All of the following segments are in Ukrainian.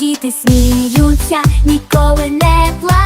діти сміються, ніколи не плачуть.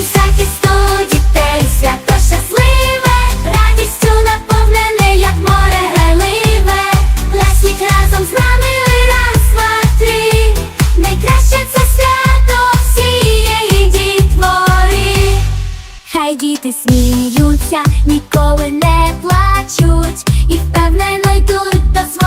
Захисту дітей, свято щасливе, радістю наповнене, як море гайливе. Плесніть разом з нами раз. Найкраще це свято всієї дітвори. Хай діти сміються, ніколи не плачуть і впевнено йдуть до свого.